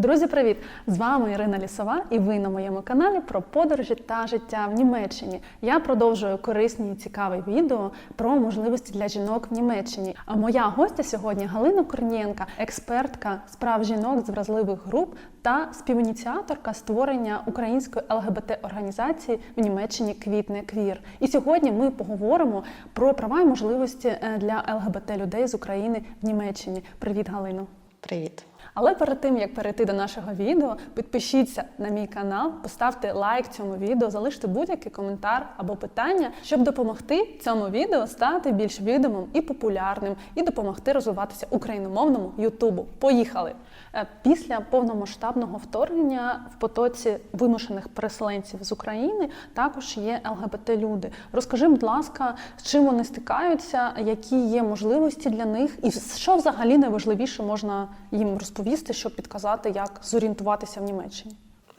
Друзі, привіт! З вами Ірина Лісова, і ви на моєму каналі про подорожі та життя в Німеччині. Я продовжую корисні і цікаві відео про можливості для жінок в Німеччині. А моя гостя сьогодні Галина Корнієнка, експертка справ жінок з вразливих груп та співініціаторка створення української ЛГБТ-організації в Німеччині Квітне Квір. І сьогодні ми поговоримо про права і можливості е, для ЛГБТ людей з України в Німеччині. Привіт, Галино! Привіт. Але перед тим як перейти до нашого відео, підпишіться на мій канал, поставте лайк цьому відео, залиште будь-який коментар або питання, щоб допомогти цьому відео стати більш відомим і популярним, і допомогти розвиватися україномовному Ютубу. Поїхали! Е, Після повномасштабного вторгнення в потоці вимушених переселенців з України також є ЛГБТ-люди. Розкажи, будь ласка, з чим вони стикаються, які є можливості для них, і що взагалі найважливіше можна їм розповісти, щоб підказати, як зорієнтуватися в Німеччині.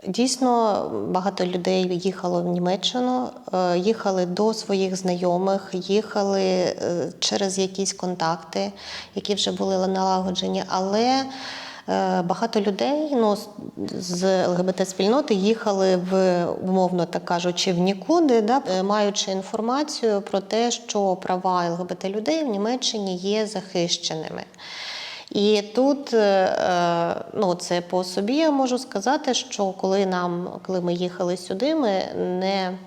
Дійсно, багато людей їхало в Німеччину, е, їхали до своїх знайомих, їхали е, через якісь контакти, які вже були налагоджені. Але багато людей ну, з- ЛГБТ-спільноти їхали в умовно так кажучи, в нікуди, да, е, маючи інформацію про те, що права ЛГБТ-людей в Німеччині є захищеними. І тут, е, е, ну це по собі я можу сказати, що коли нам, коли ми їхали сюди, ми не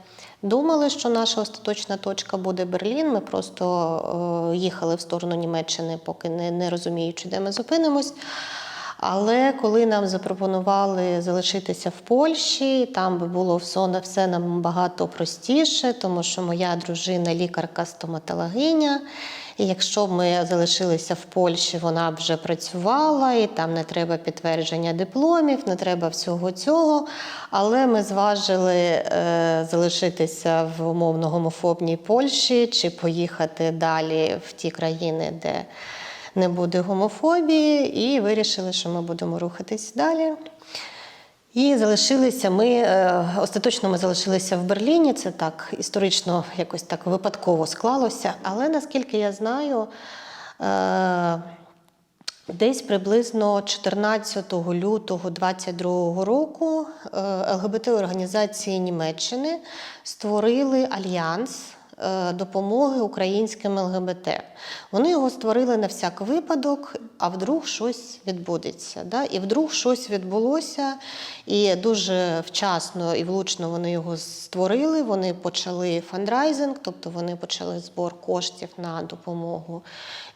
думали, що наша остаточна точка буде Берлін. Ми просто е, їхали в сторону Німеччини, поки не, не розуміючи, де ми зупинимось. Але коли нам запропонували залишитися в Польщі, там би було все, все нам багато простіше, тому що моя дружина лікарка-стоматологиня. І якщо б ми залишилися в Польщі, вона б вже працювала, і там не треба підтвердження дипломів, не треба всього цього. Але ми зважили е, залишитися в умовно гомофобній Польщі чи поїхати далі в ті країни, де не буде гомофобії, і вирішили, що ми будемо рухатись далі. І залишилися ми е, остаточно ми залишилися в Берліні. Це так історично якось так випадково склалося. Але наскільки я знаю, е, десь приблизно 14 лютого 2022 року е, ЛГБТ-організації Німеччини створили альянс. Е, Допомоги українським ЛГБТ. Вони його створили на всяк випадок, а вдруг щось відбудеться. Да? І вдруг щось відбулося, і дуже вчасно і влучно вони його створили. Вони почали фандрайзинг, тобто вони почали збор коштів на допомогу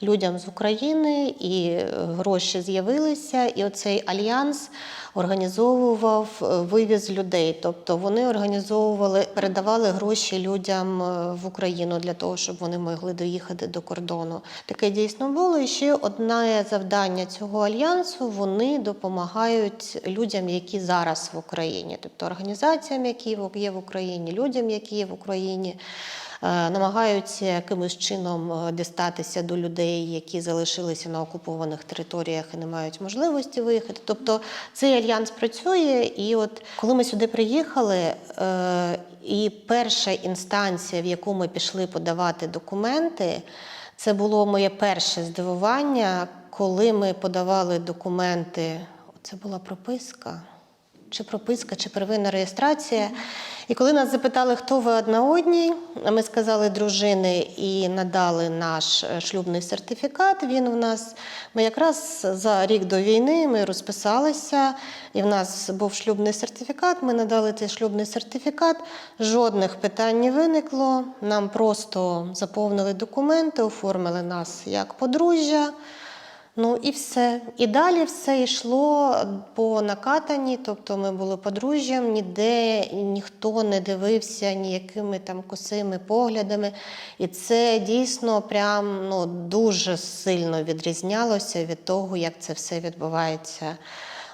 людям з України, і гроші з'явилися. І оцей альянс організовував е, вивіз людей. Тобто вони організовували, передавали гроші людям е, в Україну для того, щоб вони могли доїхати до кордону. Таке дійсно було. І ще одне завдання цього альянсу: вони допомагають людям, які зараз в Україні, тобто організаціям, які є в Україні, людям, які є в Україні. е, Намагаються якимось чином е, дістатися до людей, які залишилися на окупованих територіях і не мають можливості виїхати. Тобто цей альянс працює, і от коли ми сюди приїхали, е, і перша інстанція, в яку ми пішли подавати документи, це було моє перше здивування, коли ми подавали документи. Це була прописка. Чи прописка, чи первинна реєстрація. І коли нас запитали, хто ви одна одній, ми сказали дружини і надали наш е, шлюбний сертифікат. Він в нас, ми якраз за рік до війни ми розписалися, і в нас був шлюбний сертифікат. Ми надали цей шлюбний сертифікат. Жодних питань не виникло. Нам просто заповнили документи, оформили нас як подружжя. Ну і все. І далі все йшло по накатанні, тобто ми були подружжям, ніде ніхто не дивився ніякими там косими поглядами. І це дійсно прям ну, дуже сильно відрізнялося від того, як це все відбувається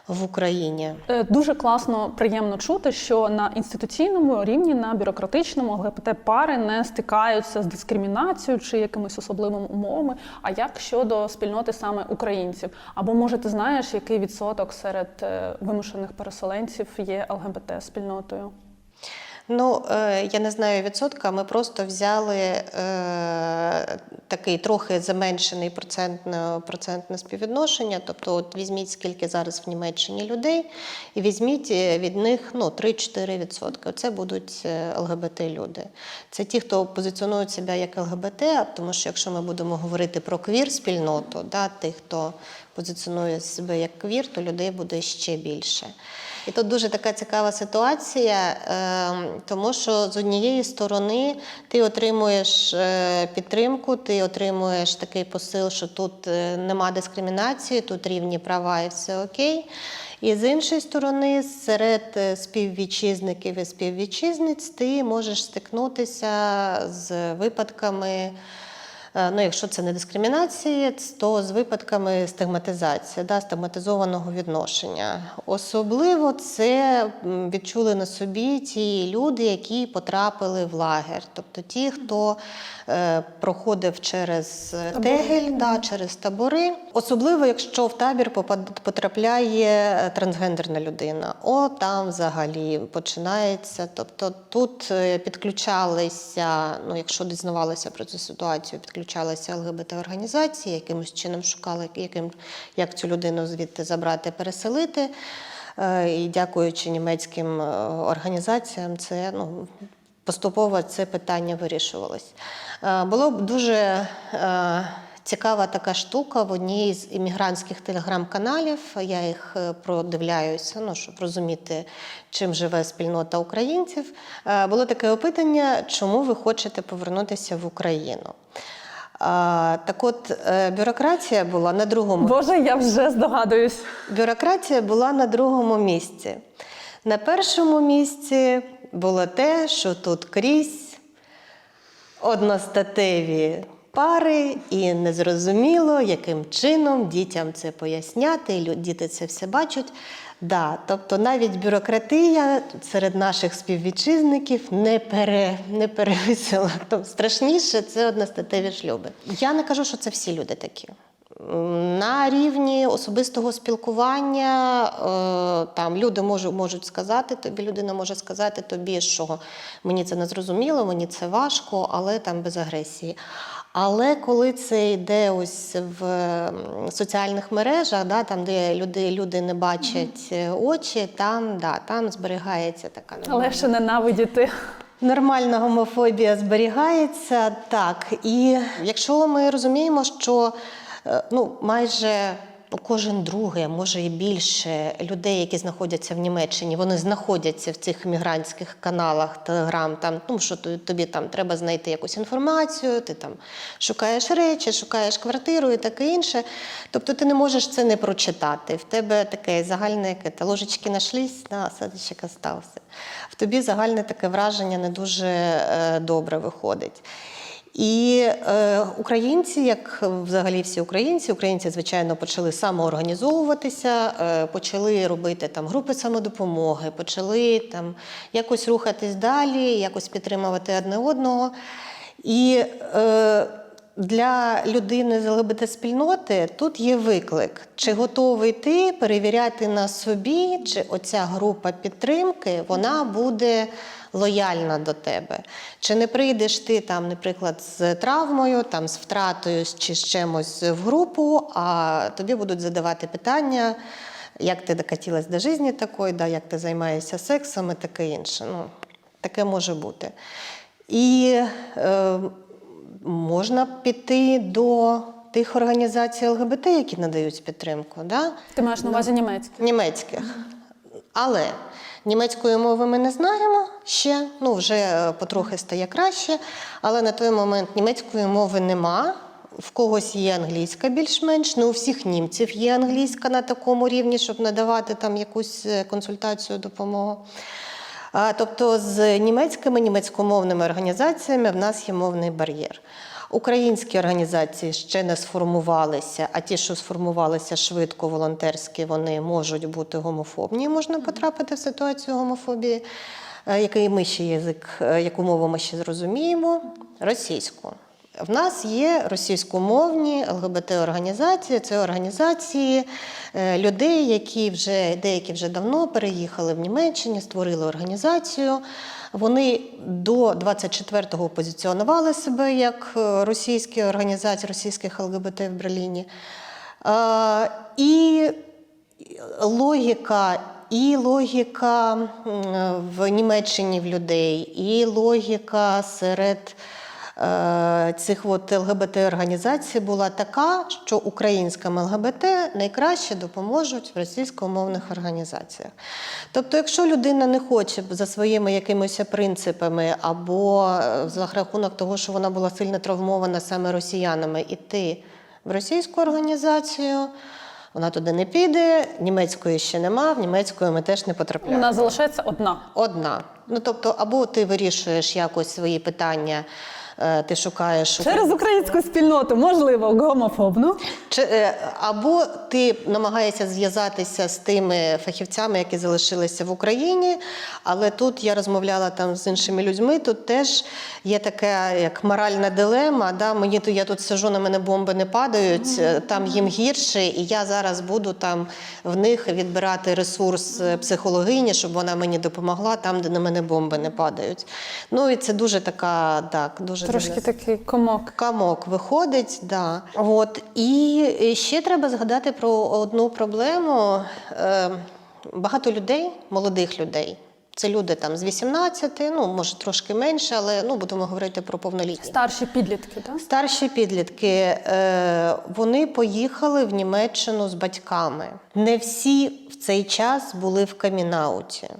в Україні. Е, Дуже класно, приємно чути, що на інституційному рівні, на бюрократичному ЛГБТ пари не стикаються з дискримінацією чи якимись особливими умовами. А як щодо спільноти саме українців? Або може ти знаєш, який відсоток серед е, вимушених переселенців є ЛГБТ спільнотою? Ну, е, я не знаю відсотка, ми просто взяли е, такий трохи заменшений процентне, процентне співвідношення. Тобто, от візьміть, скільки зараз в Німеччині людей, і візьміть е, від них ну, 3-4 відсотки. Це будуть е, ЛГБТ-люди. Це ті, хто позиціонують себе як ЛГБТ, тому що якщо ми будемо говорити про квір-спільноту, да, тих, хто позиціонує себе як квір, то людей буде ще більше. І тут дуже така цікава ситуація, е, тому що з однієї сторони ти отримуєш е, підтримку, ти отримуєш такий посил, що тут е, нема дискримінації, тут рівні права і все окей. І з іншої сторони, серед е, співвітчизників і співвітчизниць ти можеш стикнутися з випадками. Е, Ну, якщо це не дискримінація, то з випадками стигматизації, да, стигматизованого відношення. Особливо це відчули на собі ті люди, які потрапили в лагер, тобто ті, хто е, проходив через е, тегель, да, через табори. Особливо, якщо в табір потрапляє е, трансгендерна людина. О, там взагалі починається. Тобто тут підключалися, ну якщо дізнавалися про цю ситуацію, підключалися ЛГБТ-організації, якимось чином шукали, яким, як цю людину звідти забрати, переселити. Е, І дякуючи німецьким е, організаціям, це ну, поступово це питання вирішувалось. Е, Було б дуже цікава така штука в одній з іммігрантських телеграм-каналів. Я їх продивляюся, ну, щоб розуміти, чим живе спільнота українців. Було таке опитання, чому ви хочете повернутися в Україну. Так от, е, бюрократія була на другому Боже, я вже здогадуюсь. Бюрократія була на другому місці. На першому місці було те, що тут крізь одностатеві пари, і незрозуміло, яким чином дітям це поясняти, і діти це все бачать. Да, тобто навіть бюрократія серед наших співвітчизників не, пере, не перевисила. Тобто страшніше це одностатеві шлюби. Я не кажу, що це всі люди такі. На рівні особистого спілкування е, там люди можуть, можуть сказати тобі, людина може сказати тобі, що мені це не зрозуміло, мені це важко, але там без агресії. Але коли це йде ось в соціальних мережах, да, там, де люди, люди не бачать угу. очі, там, да, там зберігається така Але ще ненавидіти. Нормальна гомофобія зберігається так. І якщо ми розуміємо, що е, ну, майже кожен другий, а може і більше людей, які знаходяться в Німеччині, вони знаходяться в цих мігрантських каналах, телеграм, там, тому що тобі- там треба знайти якусь інформацію, ти там шукаєш речі, шукаєш квартиру і таке інше. Тобто ти не можеш це не прочитати. В тебе таке загальне та ложечки нашлись, на осадочок остався. В тобі загальне таке враження не дуже е, добре виходить. І е, українці, як взагалі всі українці, українці, звичайно, почали самоорганізовуватися, е, почали робити там групи самодопомоги, почали там якось рухатись далі, якось підтримувати одне одного. І е, для людини з ЛГБТ-спільноти тут є виклик, чи готовий ти перевіряти на собі, чи оця група підтримки вона буде лояльна до тебе. Чи не прийдеш ти там, наприклад, з травмою, там з втратою чи з чимось в групу, а тобі будуть задавати питання, як ти докатилась до житті такої, да, як ти займаєшся сексом і таке інше. Ну, таке може бути. І е, можна піти до тих організацій ЛГБТ, які надають підтримку. Да? Ти маєш на увазі німецькі. німецьких. Але німецької мови ми не знаємо ще, ну вже е, потрохи стає краще, але на той момент німецької мови нема. В когось є англійська більш-менш, не у всіх німців є англійська на такому рівні, щоб надавати там якусь е, консультацію, допомогу. Тобто з німецькими німецькомовними організаціями в нас є мовний бар'єр. Українські організації ще не сформувалися, а ті, що сформувалися швидко, волонтерські, вони можуть бути гомофобні, можна потрапити в ситуацію гомофобії. Е, Який ми ще язик, е, яку мову ми ще зрозуміємо? Російську. В нас є російськомовні ЛГБТ-організації. Це організації е, людей, які вже деякі вже давно переїхали в Німеччині, створили організацію. Вони до 24-го позиціонували себе як е, російські організації російських ЛГБТ в Берліні. І логіка, і логіка в Німеччині в людей, і логіка серед цих от ЛГБТ-організацій була така, що українським ЛГБТ найкраще допоможуть в російськомовних організаціях. Тобто, якщо людина не хоче за своїми якимись принципами або е, за рахунок того, що вона була сильно травмована саме росіянами, іти в російську організацію. Вона туди не піде, німецької ще нема, в німецької ми теж не потрапляємо. Вона залишається одна. Одна. Ну тобто, або ти вирішуєш якось свої питання, е, ти шукаєш Через українську спільноту, можливо, гомофобну. Чи, е, або ти намагаєшся зв'язатися з тими фахівцями, які залишилися в Україні, але тут я розмовляла там з іншими людьми. Тут теж є така як моральна дилема. Да? Мені то я тут сижу, на мене бомби не падають, е, там їм гірше, і я зараз буду там в них відбирати ресурс е, психологині, щоб вона мені допомогла там, де на мене бомби не падають. Ну і це дуже така, так, дуже Трошки дивна такий комок. Камок виходить, да. От. І ще треба згадати про одну проблему. Е, Багато людей, молодих людей. Це люди там з 18, ну може трошки менше, але ну будемо говорити про повнолітні. Старші підлітки, так? Старші підлітки, е, вони поїхали в Німеччину з батьками. Не всі в цей час були в камінауті.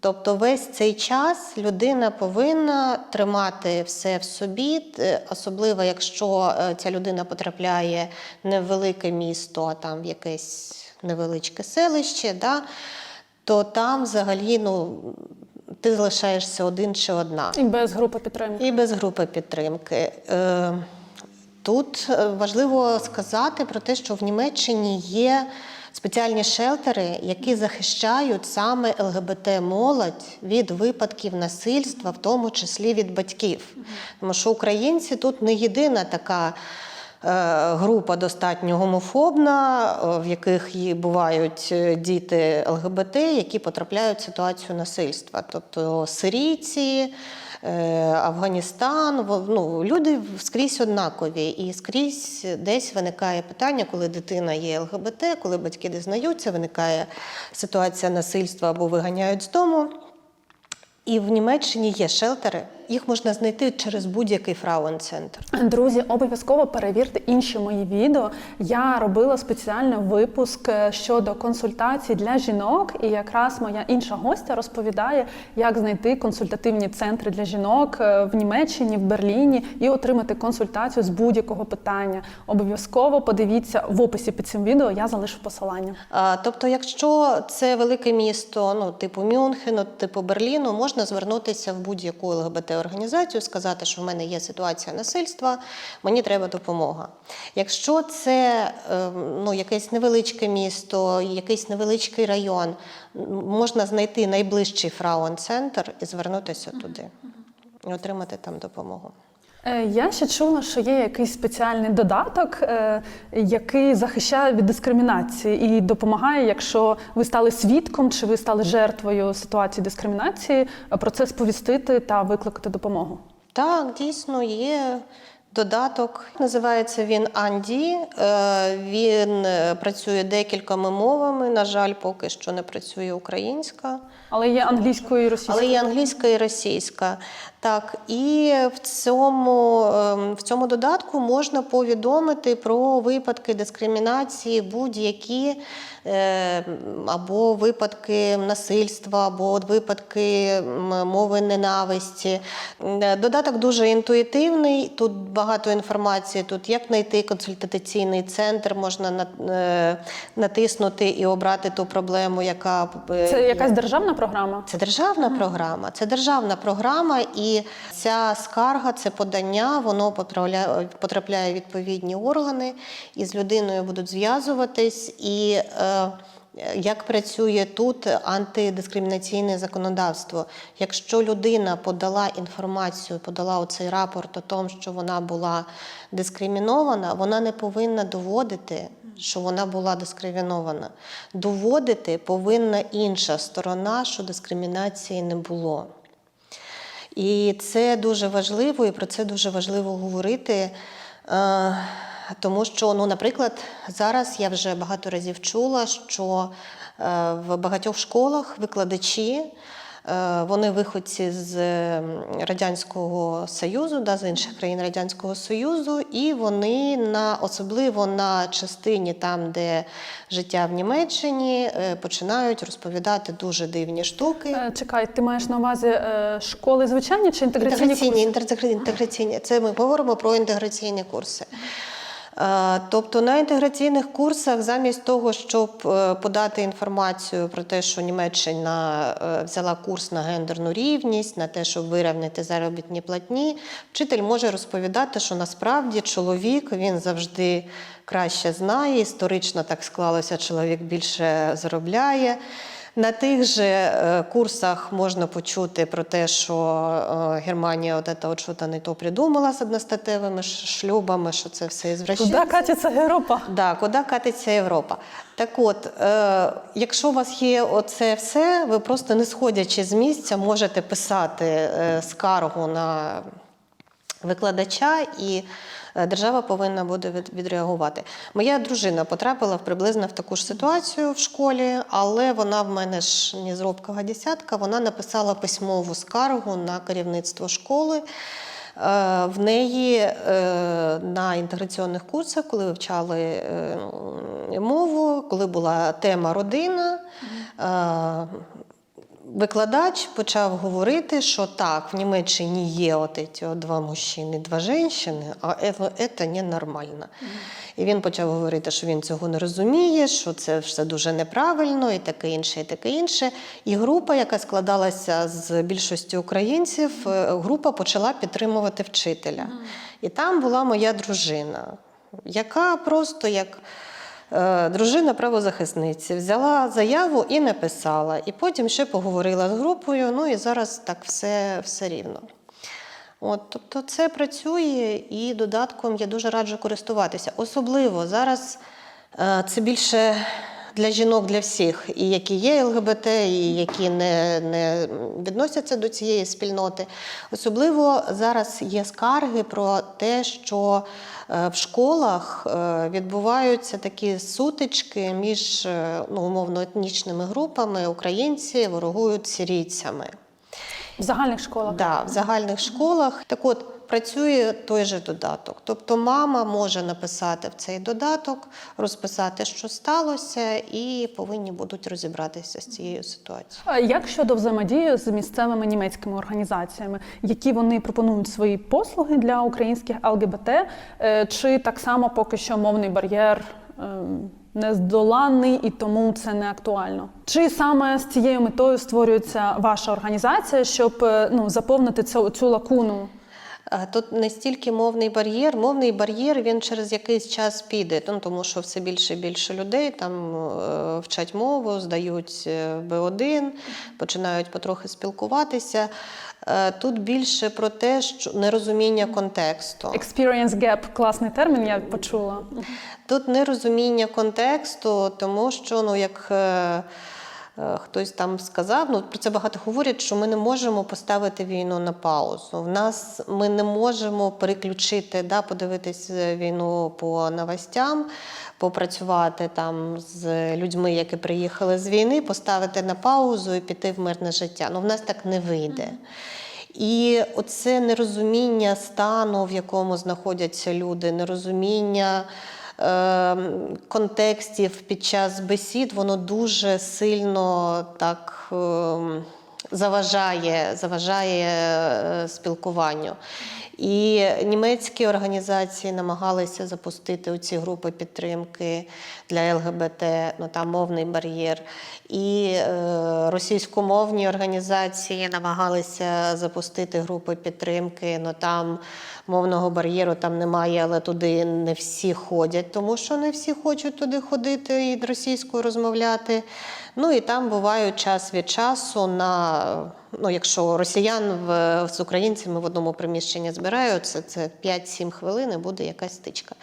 Тобто весь цей час людина повинна тримати все в собі, особливо якщо е, ця людина потрапляє не в велике місто, а там в якесь невеличке селище, да, то там взагалі ну, ти залишаєшся один чи одна. І без групи підтримки. І без групи підтримки. Е, Тут е, важливо сказати про те, що в Німеччині є спеціальні шелтери, які захищають саме ЛГБТ-молодь від випадків насильства, в тому числі від батьків. Тому що українці тут не єдина така. Е, Група достатньо гомофобна, е, в яких бувають е, діти ЛГБТ, які потрапляють в ситуацію насильства, тобто сирійці, Афганістан. Ну, люди скрізь однакові, і скрізь десь виникає питання, коли дитина є ЛГБТ, коли батьки дізнаються, виникає ситуація насильства або виганяють з дому. І в Німеччині є шелтери. Їх можна знайти через будь-який фрауен-центр. Друзі, обов'язково перевірте інші мої відео. Я робила спеціально випуск е, щодо консультацій для жінок, і якраз моя інша гостя розповідає, як знайти консультативні центри для жінок е, в Німеччині, в Берліні і отримати консультацію з будь-якого питання. Обов'язково подивіться в описі під цим відео. Я залишу посилання. А, Тобто, якщо це велике місто, ну типу Мюнхену, типу Берліну, можна звернутися в будь-яку ЛГБТ-організацію, сказати, що в мене є ситуація насильства, мені треба допомога. Якщо це е, ну, якесь невеличке місто, якийсь невеличкий район, можна знайти найближчий фраун-центр і звернутися туди, і отримати там допомогу. Е, Я ще чула, що є якийсь спеціальний додаток, е, який захищає від дискримінації і допомагає, якщо ви стали свідком чи ви стали жертвою ситуації дискримінації, про це сповістити та викликати допомогу. Так, дійсно є додаток. Називається він Анді. Е, Він працює декількома мовами. На жаль, поки що не працює українська, Але є англійською і російською. але є англійська і російська. Так, і в цьому, ем, в цьому додатку можна повідомити про випадки дискримінації, будь-які е, або випадки насильства, або випадки мови ненависті. Е, Додаток дуже інтуїтивний. Тут багато інформації. Тут як знайти консультаційний центр, можна е, натиснути і обрати ту проблему, яка е, Це якась державна програма. Це державна програма. Це державна програма, і ця скарга, це подання, воно потрапляє, потрапляє в відповідні органи, і з людиною будуть зв'язуватись. І е, як працює тут антидискримінаційне законодавство. Якщо людина подала інформацію, подала оцей рапорт о тому, що вона була дискримінована, вона не повинна доводити, що вона була дискримінована. Доводити повинна інша сторона, що дискримінації не було. І це дуже важливо, і про це дуже важливо говорити. е, Тому що, ну, наприклад, зараз я вже багато разів чула, що е, в багатьох школах викладачі. Е, Вони виходці з Радянського Союзу, да, з інших країн Радянського Союзу, і вони на особливо на частині, там, де життя в Німеччині, е, починають розповідати дуже дивні штуки. Е, Чекай, ти маєш на увазі школи звичайні чи інтеграційні Інтеграційні, курси? інтеграційні. Це ми говоримо про інтеграційні курси. Е, Тобто на інтеграційних курсах, замість того, щоб е, подати інформацію про те, що Німеччина е, взяла курс на гендерну рівність, на те, щоб вирівняти заробітні платні, вчитель може розповідати, що насправді чоловік він завжди краще знає, історично так склалося, чоловік більше заробляє. На тих же е, курсах можна почути про те, що е, Германія от це от що-то не то придумала з одностатевими шлюбами, що це все Куди ізвращення. катиться Європа? Да, куди катиться Європа? Так от, е, якщо у вас є оце все, ви просто не сходячи з місця, можете писати скаргу на викладача, і держава повинна буде відреагувати. Моя дружина потрапила в приблизно в таку ж ситуацію в школі, але вона в мене ж не з робкого десятка. Вона написала письмову скаргу на керівництво школи. Е, В неї е, на інтеграційних курсах, коли вивчали е, мову, коли була тема родина, е, Викладач почав говорити, що так, в Німеччині є от ці два мужчини, два жінки, а це ненормально. І він почав говорити, що він цього не розуміє, що це все дуже неправильно, і таке інше, і таке інше. І група, яка складалася з більшості українців, е, група почала підтримувати вчителя. І там була моя дружина, яка просто як. Е, Дружина правозахисниці взяла заяву і написала, і потім ще поговорила з групою. Ну і зараз так все, все рівно. От, тобто це працює і додатком я дуже раджу користуватися. Особливо зараз е, це більше для жінок, для всіх, і які є ЛГБТ, і які не, не відносяться до цієї спільноти. Особливо зараз є скарги про те, що е, в школах е, відбуваються такі сутички між е, ну, умовно етнічними групами. Українці ворогують сирійцями. В загальних школах. Да, в загальних школах. Так от працює той же додаток. Тобто мама може написати в цей додаток, розписати, що сталося, і повинні будуть розібратися з цією ситуацією. А Як щодо взаємодії з місцевими німецькими організаціями, які вони пропонують свої послуги для українських ЛГБТ, Е, чи так само поки що мовний бар'єр ем, нездоланний і тому це не актуально? Чи саме з цією метою створюється ваша організація, щоб е, ну, заповнити цю, цю лакуну? Тут не стільки мовний бар'єр. Мовний бар'єр він через якийсь час піде, ну, тому що все більше і більше людей там е, вчать мову, здають е, Б1, починають потрохи спілкуватися. Е, Тут більше про те, що нерозуміння контексту. Experience gap – класний термін, я почула. Тут нерозуміння контексту, тому що, ну, як хтось там сказав, ну про це багато говорять, що ми не можемо поставити війну на паузу. В нас ми не можемо переключити, да, подивитись війну по новостям, попрацювати там з людьми, які приїхали з війни, поставити на паузу і піти в мирне життя. Ну, в нас так не вийде. І оце нерозуміння стану, в якому знаходяться люди, нерозуміння е, контекстів під час бесід, воно дуже сильно так. Заважає, заважає е, спілкуванню. І німецькі організації намагалися запустити ці групи підтримки для ЛГБТ, ну там мовний бар'єр. І е, російськомовні організації намагалися запустити групи підтримки, ну там мовного бар'єру там немає, але туди не всі ходять, тому що не всі хочуть туди ходити і російською розмовляти. Ну і там бувають час від часу на ну, якщо росіян в, з українцями в одному приміщенні збираються, це 5-7 хвилин буде якась стичка.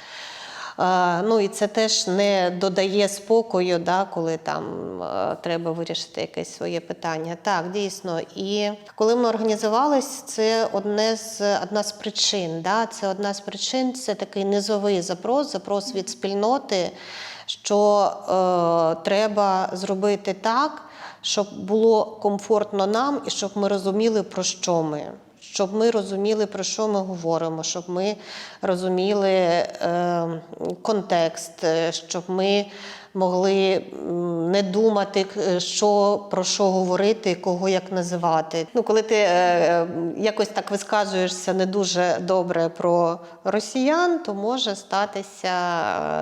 Ну і це теж не додає спокою, да, коли там треба вирішити якесь своє питання. Так, дійсно. І коли ми організувалися, це одне з одна з причин. Да, це одна з причин, це такий низовий запрос, запрос від спільноти, що е, треба зробити так, щоб було комфортно нам і щоб ми розуміли, про що ми. Щоб ми розуміли, про що ми говоримо, щоб ми розуміли е, контекст, е, щоб ми могли не думати, що, про що говорити, кого як називати. Ну, коли ти е, е, якось так висказуєшся не дуже добре про росіян, то може статися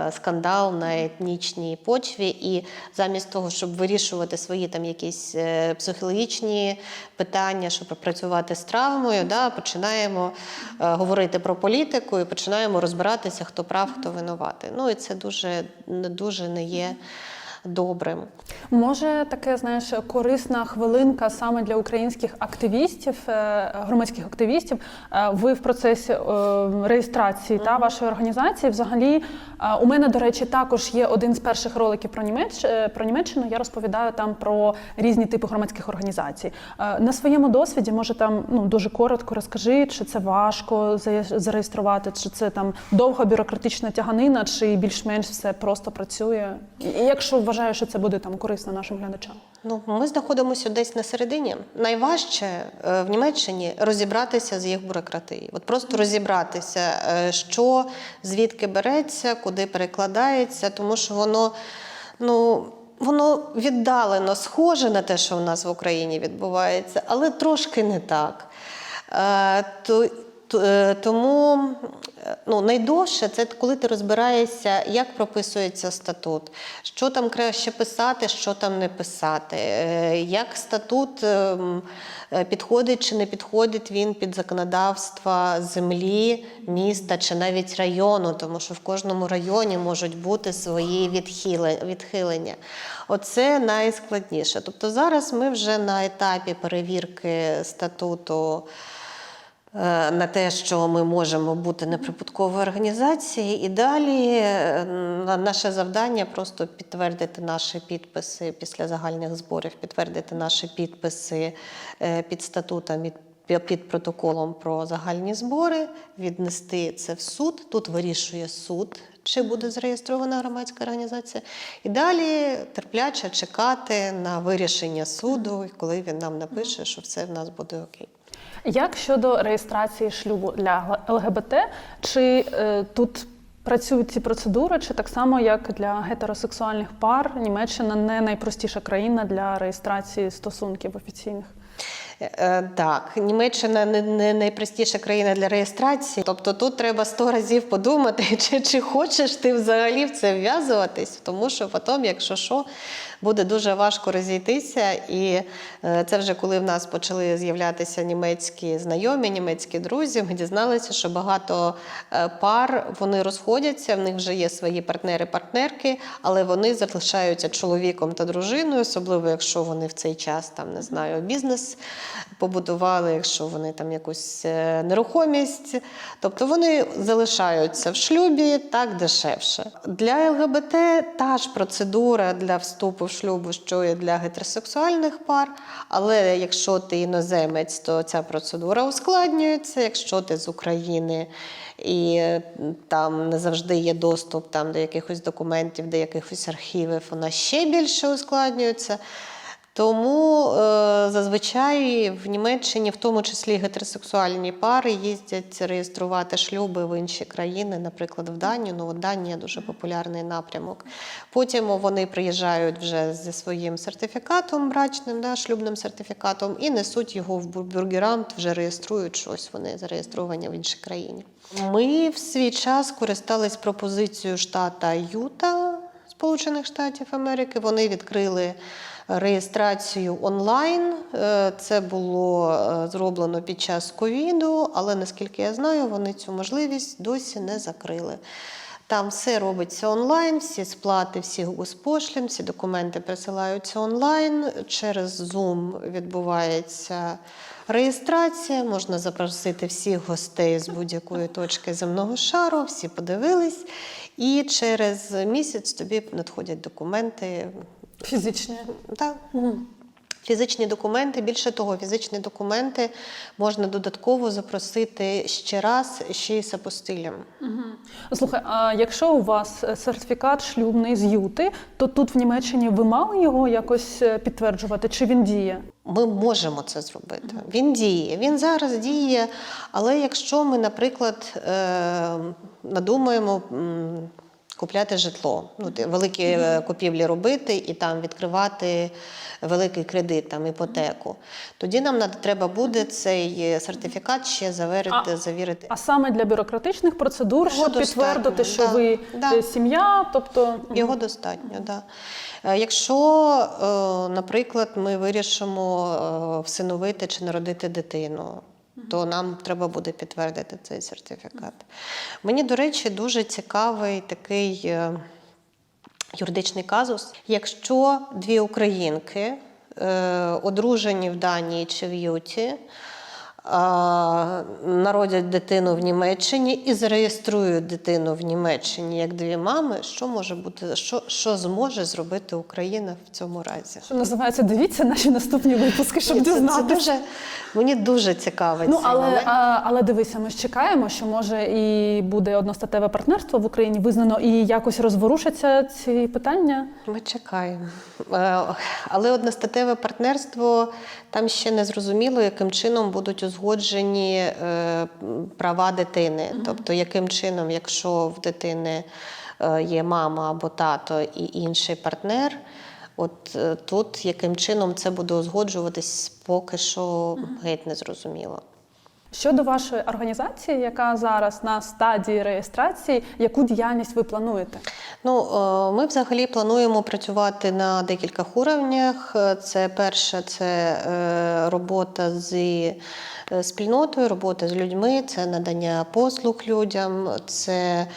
е, скандал на етнічній почві. І замість того, щоб вирішувати свої там якісь е, психологічні питання, щоб працювати з травмою, да, починаємо е, говорити про політику і починаємо розбиратися, хто прав, хто винуватий. Ну і це дуже не дуже не є Yeah. Добрим. Може, таке знаєш корисна хвилинка саме для українських активістів, е, громадських активістів. Е, Ви в процесі е, реєстрації та вашої організації. Взагалі, у мене, до речі, також є один з перших роликів про Німеч... про Німеччину. Я розповідаю там про різні типи громадських організацій. На своєму досвіді, може, там ну дуже коротко розкажи, чи це важко зареєструвати, чи це там довга бюрократична тяганина, чи більш-менш все просто працює. Якщо вважаю, що це буде там корисно нашим глядачам. Ну, ми знаходимося десь на середині. Найважче е, в Німеччині розібратися з їх бюрократією. От просто розібратися, е, що звідки береться, куди перекладається, тому що воно, ну. Воно віддалено схоже на те, що в нас в Україні відбувається, але трошки не так. Е, то, то- тому ну, найдовше це коли ти розбираєшся, як прописується статут, що там краще писати, що там не писати, е, як статут ем, підходить чи не підходить він під законодавство землі, міста чи навіть району, тому що в кожному районі можуть бути свої відхилення. Оце найскладніше. Тобто зараз ми вже на етапі перевірки статуту. Е, На те, що ми можемо бути неприбутковою організацією, і далі е, наше завдання просто підтвердити наші підписи після загальних зборів, підтвердити наші підписи е, під статутом, під протоколом про загальні збори, віднести це в суд. Тут вирішує суд, чи буде зареєстрована громадська організація. І далі терпляче чекати на вирішення суду, коли він нам напише, що все в нас буде окей. Як щодо реєстрації шлюбу для ЛГБТ, чи е, тут працюють ці процедури, чи так само як для гетеросексуальних пар, Німеччина не найпростіша країна для реєстрації стосунків офіційних? Е, Так, Німеччина не найпростіша країна для реєстрації. Тобто тут треба сто разів подумати, чи, чи хочеш ти взагалі в це вв'язуватись, тому що потім, якщо що, буде дуже важко розійтися. І е, це вже коли в нас почали з'являтися німецькі знайомі, німецькі друзі. Ми дізналися, що багато е, пар вони розходяться, в них вже є свої партнери-партнерки, але вони залишаються чоловіком та дружиною, особливо якщо вони в цей час там не знаю, бізнес побудували, якщо вони там якусь е, нерухомість. Тобто вони залишаються в шлюбі так дешевше. Для ЛГБТ та ж процедура для вступу в шлюбу, що і для гетеросексуальних пар. Але якщо ти іноземець, то ця процедура ускладнюється. Якщо ти з України і е, там не завжди є доступ там, до якихось документів, до якихось архівів, вона ще більше ускладнюється. Тому е, зазвичай в Німеччині, в тому числі гетеросексуальні пари, їздять реєструвати шлюби в інші країни, наприклад, в Данію. Ну, от Данія дуже популярний напрямок. Потім вони приїжджають вже зі своїм сертифікатом брачним, да, шлюбним сертифікатом, і несуть його в Бур- вже реєструють щось. Вони зареєстровані в іншій країні. Ми в свій час користались пропозицією штата Юта. Сполучених Штатів Америки. Вони відкрили реєстрацію онлайн. Е, Це було е, зроблено під час ковіду, але наскільки я знаю, вони цю можливість досі не закрили. Там все робиться онлайн, всі сплати, всі госпошлін, всі документи присилаються онлайн. Через Zoom відбувається реєстрація. Можна запросити всіх гостей з будь-якої точки земного шару, всі подивились. І через місяць тобі надходять документи. Фізичні. Так. Фізичні документи, більше того, фізичні документи можна додатково запросити ще раз, ще й з апостилем. Слухай, а якщо у вас е, сертифікат шлюбний з Юти, то тут в Німеччині ви мали його якось е, підтверджувати, чи він діє? Ми можемо це зробити. Він діє. Він зараз діє. Але якщо ми, наприклад, е, надумаємо купляти житло, ну, великі е, купівлі робити і там відкривати великий кредит, там іпотеку, тоді нам треба буде цей е, сертифікат ще завірити. А- завірити. А саме для бюрократичних процедур, Його щоб підтвердити, що да, ви да. е, сім'я, тобто Його достатньо, да. Якщо, наприклад, ми вирішимо всиновити чи народити дитину, то нам треба буде підтвердити цей сертифікат. Мені, до речі, дуже цікавий такий е, юридичний казус. Якщо дві українки е, одружені в Данії чи в Юті, народять дитину в Німеччині і зареєструють дитину в Німеччині як дві мами, що може бути, що, що зможе зробити Україна в цьому разі? що називається, дивіться наші наступні випуски, щоб Це, це дізнатися. дуже мені дуже цікавий Ну але, момент. а, але дивися, ми ж чекаємо, що може і буде одностатеве партнерство в Україні визнано, і якось розворушаться ці питання. Ми чекаємо. Е, Але одностатеве партнерство там ще не зрозуміло, яким чином будуть узгоджені е, права дитини. Тобто, яким чином, якщо в дитини е, є мама або тато і інший партнер. От е, тут яким чином це буде узгоджуватись, поки що геть не зрозуміло. Щодо вашої організації, яка зараз на стадії реєстрації, яку діяльність ви плануєте? Ну, ми взагалі плануємо працювати на декількох уровнях. Це перше, це робота з спільнотою, робота з людьми, це надання послуг людям, це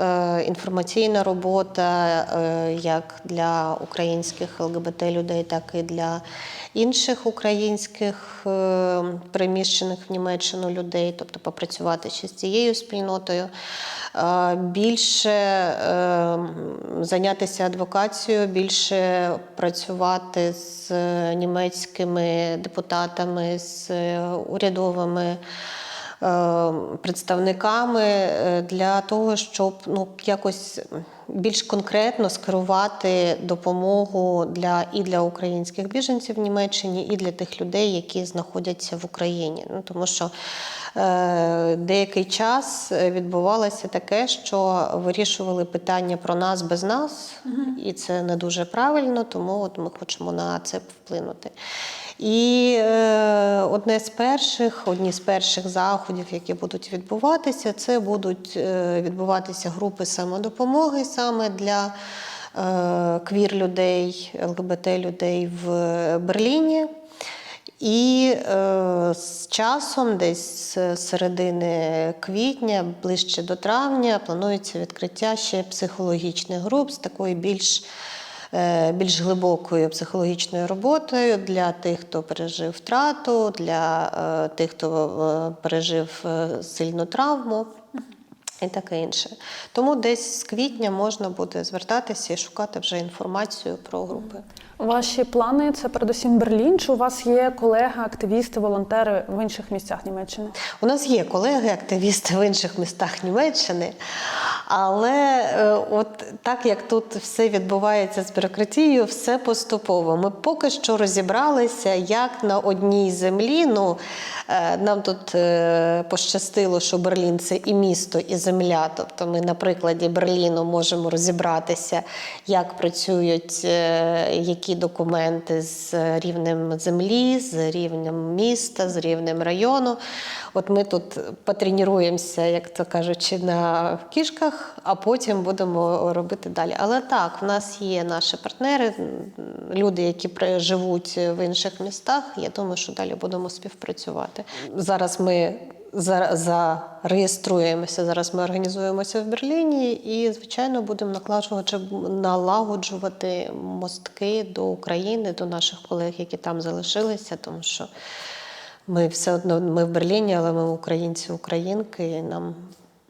е, інформаційна робота е, як для українських ЛГБТ людей, так і для інших українських е, переміщених в Німеччину людей, тобто попрацювати ще з цією спільнотою. Е, Більше е, зайнятися адвокацією, більше працювати з німецькими депутатами, з урядовими е, представниками е, для того, щоб ну, якось більш конкретно скерувати допомогу для і для українських біженців в Німеччині, і для тих людей, які знаходяться в Україні. Ну, тому що е, деякий час відбувалося таке, що вирішували питання про нас без нас, і це не дуже правильно, тому от ми хочемо на це вплинути. І е, одне з перших, одні з перших заходів, які будуть відбуватися, це будуть е, відбуватися групи самодопомоги саме для е, квір людей, ЛГБТ людей в Берліні. І е, з часом, десь з середини квітня, ближче до травня, планується відкриття ще психологічних груп з такою більш, більш глибокою психологічною роботою для тих, хто пережив втрату, для е, тих, хто е, пережив е, сильну травму. І таке інше. Тому десь з квітня можна буде звертатися і шукати вже інформацію про групи. Ваші плани це передусім Берлін. Чи у вас є колеги, активісти, волонтери в інших місцях Німеччини? У нас є колеги-активісти в інших містах Німеччини, Але е, от так як тут все відбувається з бюрократією, все поступово. Ми поки що розібралися, як на одній землі. Ну е, нам тут е, пощастило, що Берлін це і місто, і земля. Тобто ми на прикладі Берліну можемо розібратися, як працюють е, які документи з рівнем землі, з рівнем міста, з рівнем району. От ми тут потренуємося, як то кажучи, на кішках, а потім будемо робити далі. Але так, в нас є наші партнери, люди, які живуть в інших містах. Я думаю, що далі будемо співпрацювати. Зараз ми зареєструємося, зараз ми організуємося в Берліні і, звичайно, будемо налагоджувати, налагоджувати мостки до України, до наших колег, які там залишилися, тому що ми все одно ми в Берліні, але ми українці, українки, і нам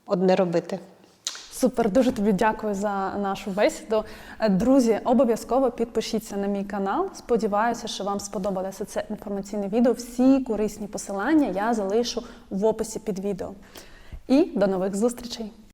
одне робити. Супер, дуже тобі дякую за нашу бесіду. Е, Друзі, обов'язково підпишіться на мій канал. Сподіваюся, що вам сподобалося це інформаційне відео. Всі корисні посилання я залишу в описі під відео. І до нових зустрічей!